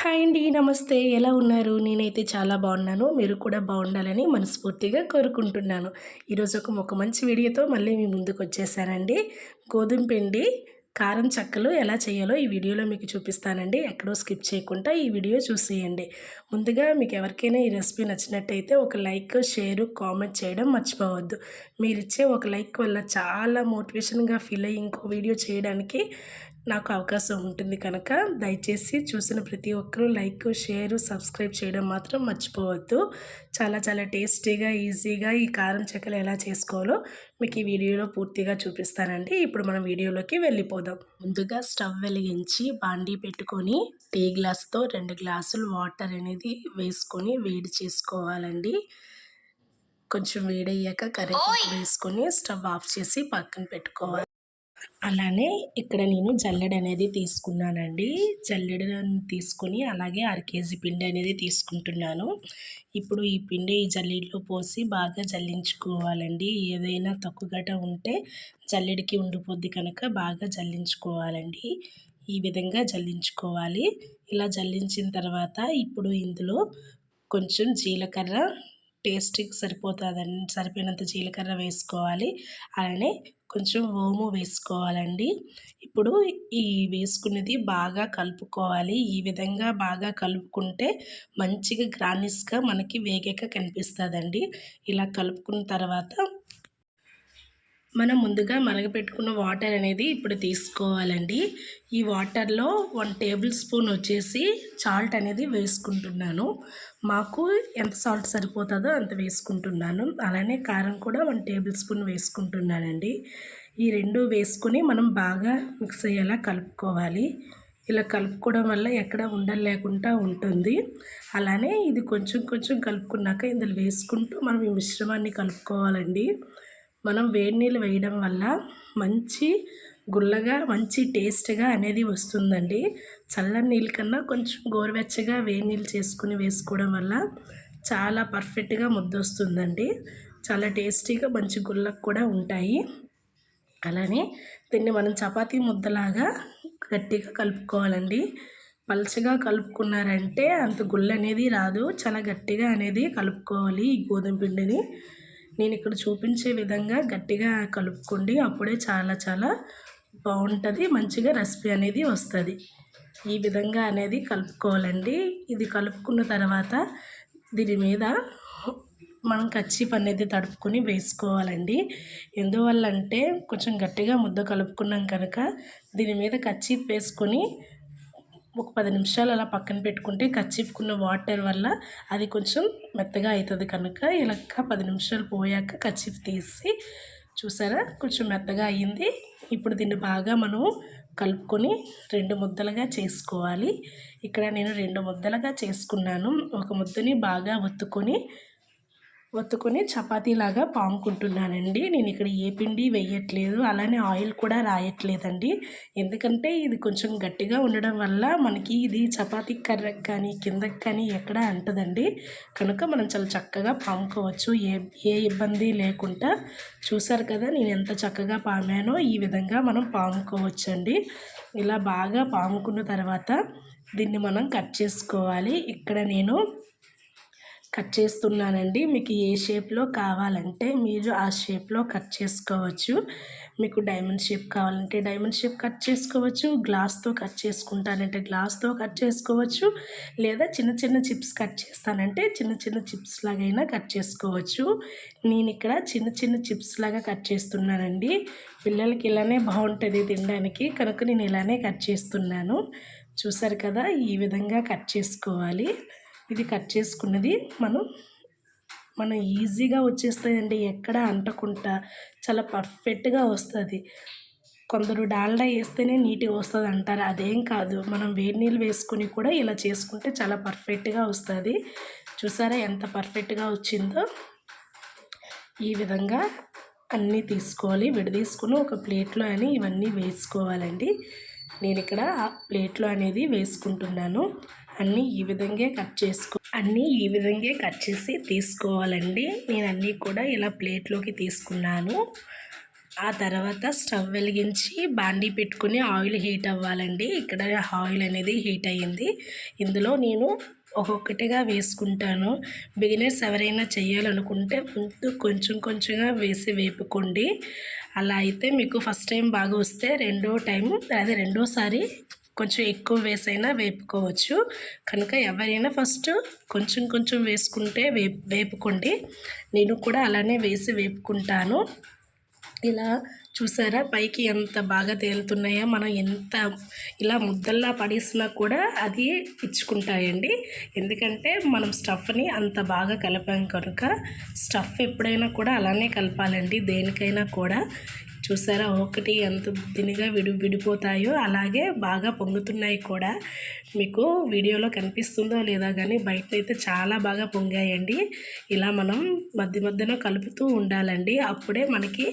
Hi అండి నమస్తే. ఎలా ఉన్నారు? నేనైతే చాలా బాగున్నాను. మీరు కూడా బాగుండాలని మనస్ఫూర్తిగా కోరుకుంటున్నాను. ఈరోజు ఒక మంచి వీడియోతో మళ్ళీ మీ ముందుకు వచ్చేసానండి. గోధుమ పిండి కారం చక్కలు ఎలా చేయాలో ఈ వీడియోలో మీకు చూపిస్తానండి. ఎక్కడో స్కిప్ చేయకుండా ఈ వీడియో చూసేయండి. ముందుగా మీకు ఎవరికైనా ఈ రెసిపీ నచ్చినట్టయితే ఒక లైక్ షేర్ కామెంట్ చేయడం మర్చిపోవద్దు. మీరు ఇచ్చే ఒక లైక్ వల్ల చాలా మోటివేషన్గా ఫీల్ అయ్యి ఇంకో వీడియో చేయడానికి నాకు అవకాశం ఉంటుంది కనుక దయచేసి చూసిన ప్రతి ఒక్కరూ లైక్ షేర్ సబ్స్క్రైబ్ చేయడం మాత్రం మర్చిపోవద్దు. చాలా చాలా టేస్టీగా ఈజీగా ఈ కారం చెక్కలు ఎలా చేసుకోవాలో మీకు ఈ వీడియోలో పూర్తిగా చూపిస్తానండి. ఇప్పుడు మనం వీడియోలోకి వెళ్ళిపోదాం. ముందుగా స్టవ్ వెలిగించి బాండీ పెట్టుకొని టీ గ్లాస్తో రెండు గ్లాసులు వాటర్ అనేది వేసుకొని వేడి చేసుకోవాలండి. కొంచెం వేడయ్యాక కరివేపాకు వేసుకొని స్టవ్ ఆఫ్ చేసి పక్కన పెట్టుకోవాలి. అలానే ఇక్కడ నేను జల్లెడ అనేది తీసుకున్నానండి. జల్లెడ తీసుకొని అలాగే అర కేజీ పిండి అనేది తీసుకుంటున్నాను. ఇప్పుడు ఈ పిండి ఈ జల్లెడలో పోసి బాగా జల్లించుకోవాలండి. ఏదైనా తక్కువగట ఉంటే జల్లెడికి ఉండిపోద్ది కనుక బాగా జల్లించుకోవాలండి. ఈ విధంగా జల్లించుకోవాలి. ఇలా జల్లించిన తర్వాత ఇప్పుడు ఇందులో కొంచెం జీలకర్ర టేస్ట్కి సరిపోతుందని సరిపోయినంత జీలకర్ర వేసుకోవాలి. అలానే కొంచెం ఓము వేసుకోవాలండి. ఇప్పుడు ఈ వేసుకున్నది బాగా కలుపుకోవాలి. ఈ విధంగా బాగా కలుపుకుంటే మంచిగా గ్రానిస్గా మనకి వేగాక కనిపిస్తుందండి. ఇలా కలుపుకున్న తర్వాత మనం ముందుగా మరగపెట్టుకున్న వాటర్ అనేది ఇప్పుడు తీసుకోవాలండి. ఈ వాటర్లో వన్ టేబుల్ స్పూన్ వచ్చేసి సాల్ట్ అనేది వేసుకుంటున్నాను. మాకు ఎంత సాల్ట్ సరిపోతుందో అంత వేసుకుంటున్నాను. అలానే కారం కూడా వన్ టేబుల్ స్పూన్ వేసుకుంటున్నానండి. ఈ రెండు వేసుకొని మనం బాగా మిక్స్ అయ్యేలా కలుపుకోవాలి. ఇలా కలుపుకోవడం వల్ల ఎక్కడ ఉండలు లేకుండా ఉంటుంది. అలానే ఇది కొంచెం కొంచెం కలుపుకున్నాక ఇందులో వేసుకుంటూ మనం ఈ మిశ్రమాన్ని కలుపుకోవాలండి. మనం వేడి నీళ్ళు వేయడం వల్ల మంచి గుల్లగా మంచి టేస్ట్గా అనేది వస్తుందండి. చల్లని నీళ్ళ కన్నా కొంచెం గోరువెచ్చగా వేడి నీళ్ళు చేసుకుని వేసుకోవడం వల్ల చాలా పర్ఫెక్ట్గా ముద్ద వస్తుందండి చాలా టేస్టీగా మంచి గుల్లకు కూడా ఉంటాయి. అలానే దీన్ని మనం చపాతీ ముద్దలాగా గట్టిగా కలుపుకోవాలండి. పలచగా కలుపుకున్నారంటే అంత గుళ్ళు అనేది రాదు. చాలా గట్టిగా అనేది కలుపుకోవాలి ఈ గోధుమ పిండిని. నేను ఇక్కడ చూపించే విధంగా గట్టిగా కలుపుకోండి అప్పుడే చాలా చాలా బాగుంటుంది మంచిగా రెసిపీ అనేది వస్తుంది. ఈ విధంగా అనేది కలుపుకోవాలండి. ఇది కలుపుకున్న తర్వాత దీని మీద మనం కచ్చిప్ అనేది తడుపుకొని వేసుకోవాలండి. ఎందువల్ల అంటే కొంచెం గట్టిగా ముద్ద కలుపుకున్నాం కనుక దీని మీద కచ్చిప్ వేసుకొని ఒక పది నిమిషాలు అలా పక్కన పెట్టుకుంటే కచ్చిపుకున్న వాటర్ వల్ల అది కొంచెం మెత్తగా అవుతుంది కనుక ఇలాగ పది నిమిషాలు పోయాక కచ్చిప్ తీసి చూసారా? కొంచెం మెత్తగా అయ్యింది. ఇప్పుడు దీన్ని బాగా మనం కలుపుకొని రెండు ముద్దలుగా చేసుకోవాలి. ఇక్కడ నేను రెండు ముద్దలుగా చేసుకున్నాను. ఒక ముద్దని బాగా ఒత్తుకొని ఒత్తుకొని చపాతీలాగా పాముకుంటున్నానండి. నేను ఇక్కడ ఏ పిండి వేయట్లేదు అలానే ఆయిల్ కూడా రాయట్లేదండి. ఎందుకంటే ఇది కొంచెం గట్టిగా ఉండడం వల్ల మనకి ఇది చపాతీ కర్రకు కానీ కిందకి కానీ ఎక్కడ అంటదండి. కనుక మనం చాలా చక్కగా పాముకోవచ్చు. ఏ ఏ ఇబ్బంది లేకుండా. చూసారు కదా నేను ఎంత చక్కగా పామానో ఈ విధంగా మనం పాముకోవచ్చండి. ఇలా బాగా పాముకున్న తర్వాత దీన్ని మనం కట్ చేసుకోవాలి. ఇక్కడ నేను కట్ చేస్తున్నానండి. మీకు ఏ షేప్లో కావాలంటే మీరు ఆ షేప్లో కట్ చేసుకోవచ్చు. మీకు డైమండ్ షేప్ కావాలంటే డైమండ్ షేప్ కట్ చేసుకోవచ్చు. గ్లాస్తో కట్ చేసుకుంటానంటే గ్లాస్తో కట్ చేసుకోవచ్చు. లేదా చిన్న చిన్న చిప్స్ కట్ చేస్తానంటే చిన్న చిన్న చిప్స్ లాగైనా కట్ చేసుకోవచ్చు. నేను ఇక్కడ చిన్న చిన్న చిప్స్ లాగా కట్ చేస్తున్నానండి. పిల్లలకి ఇలానే బాగుంటుంది తినడానికి. కనుక నేను ఇలానే కట్ చేస్తున్నాను. చూసారు కదా? ఈ విధంగా కట్ చేసుకోవాలి. ఇది కట్ చేసుకున్నది మనం మనం ఈజీగా వచ్చేస్తాయండి. ఎక్కడ అంటకుండా చాలా పర్ఫెక్ట్గా వస్తుంది. కొందరు డాల్డా వేస్తేనే నీట్గా వస్తుంది అంటారు. అదేం కాదు. మనం వేడి నీళ్ళు వేసుకొని కూడా ఇలా చేసుకుంటే చాలా పర్ఫెక్ట్గా వస్తుంది. చూసారా ఎంత పర్ఫెక్ట్గా వచ్చిందో? ఈ విధంగా అన్నీ తీసుకోవాలి. విడదీసుకుని ఒక ప్లేట్లో అని ఇవన్నీ వేసుకోవాలండి. నేను ఇక్కడ ప్లేట్లో అనేది వేసుకుంటున్నాను. అన్నీ ఈ విధంగా కట్ చేసుకో అన్నీ ఈ విధంగా కట్ చేసి తీసుకోవాలండి. నేను అన్నీ కూడా ఇలా ప్లేట్లోకి తీసుకున్నాను. ఆ తర్వాత స్టవ్ వెలిగించి బాండీ పెట్టుకుని ఆయిల్ హీట్ అవ్వాలండి. ఇక్కడ ఆయిల్ అనేది హీట్ అయ్యింది. ఇందులో నేను ఒక్కొక్కటిగా వేసుకుంటాను. బిగినర్స్ ఎవరైనా చేయాలనుకుంటే ముందు కొంచెం కొంచెంగా వేసి వేపుకోండి. అలా అయితే మీకు ఫస్ట్ టైం బాగా వస్తే రెండో టైం అదే రెండోసారి కొంచెం ఎక్కువ వేసైనా వేపుకోవచ్చు. కనుక ఎవరైనా ఫస్ట్ కొంచెం కొంచెం వేసుకుంటే వేపు వేపుకోండి. నేను కూడా అలానే వేసి వేపుకుంటాను. ఇలా చూసారా? పైకి ఎంత బాగా తేలుతున్నాయో మనం ఎంత ఇలా ముద్దల్లా పడేసినా కూడా అది ఇచ్చుకుంటాయండి. ఎందుకంటే మనం స్టఫ్ని అంత బాగా కలిపాం కనుక స్టఫ్ ఎప్పుడైనా కూడా అలానే కలపాలండి దేనికైనా కూడా. చూసారా? ఒకటి ఎంత దినిగా విడి విడిపోతాయో అలాగే బాగా పొంగుతున్నాయి కూడా. మీకు వీడియోలో కనిపిస్తుందో లేదా కానీ బయట అయితే చాలా బాగా పొంగాయండి. ఇలా మనం మధ్య మధ్యన కలుపుతూ ఉండాలండి. అప్పుడే మనకి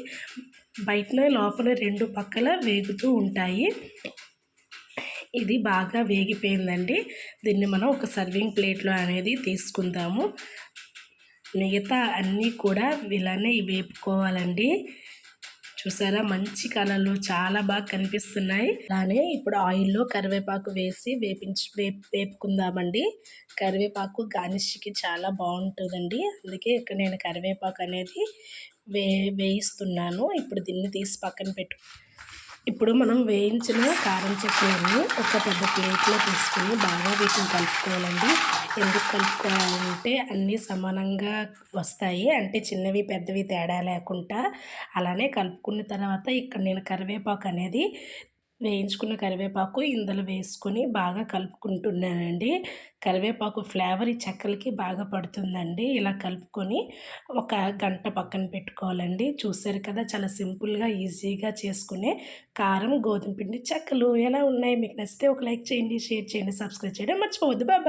బయటనే లోపల రెండు పక్కల వేగుతూ ఉంటాయి. ఇది బాగా వేగిపోయిందండి. దీన్ని మనం ఒక సర్వింగ్ ప్లేట్లో అనేది తీసుకుందాము. మిగతా అన్నీ కూడా ఇలానే వేపుకోవాలండి. చూసారా? మంచి కలర్లు చాలా బాగా కనిపిస్తున్నాయి. అలానే ఇప్పుడు ఆయిల్లో కరివేపాకు వేసి వేపించి వేపు వేపుకుందామండి. కరివేపాకు గార్నిష్కి చాలా బాగుంటుందండి. అందుకే ఇక్కడ నేను కరివేపాకు అనేది వే వేయిస్తున్నాను. ఇప్పుడు దీన్ని తీసి పక్కన పెట్టు. ఇప్పుడు మనం వేయించిన కారం చట్నీని ఒక పెద్ద ప్లేట్లో తీసుకుని బాగా వీటిని కలుపుకోవాలండి. ఎందుకు కలుపుకోవాలంటే అన్నీ సమానంగా వస్తాయి. అంటే చిన్నవి పెద్దవి తేడా లేకుండా అలానే కలుపుకున్న తర్వాత ఇక్కడ నేను కరివేపాకు అనేది వేయించుకున్న కరివేపాకు ఇందులో వేసుకొని బాగా కలుపుకుంటున్నానండి. కరివేపాకు ఫ్లేవర్ ఈ చెక్కలకి బాగా పడుతుందండి. ఇలా కలుపుకొని ఒక గంట పక్కన పెట్టుకోవాలండి. చూసారు కదా చాలా సింపుల్గా ఈజీగా చేసుకునే కారం గోధుమ పిండి చెక్కలు ఎలా ఉన్నాయి? మీకు నచ్చితే ఒక లైక్ చేయండి షేర్ చేయండి సబ్స్క్రైబ్ చేయడం మర్చిపోవద్దు. బాబా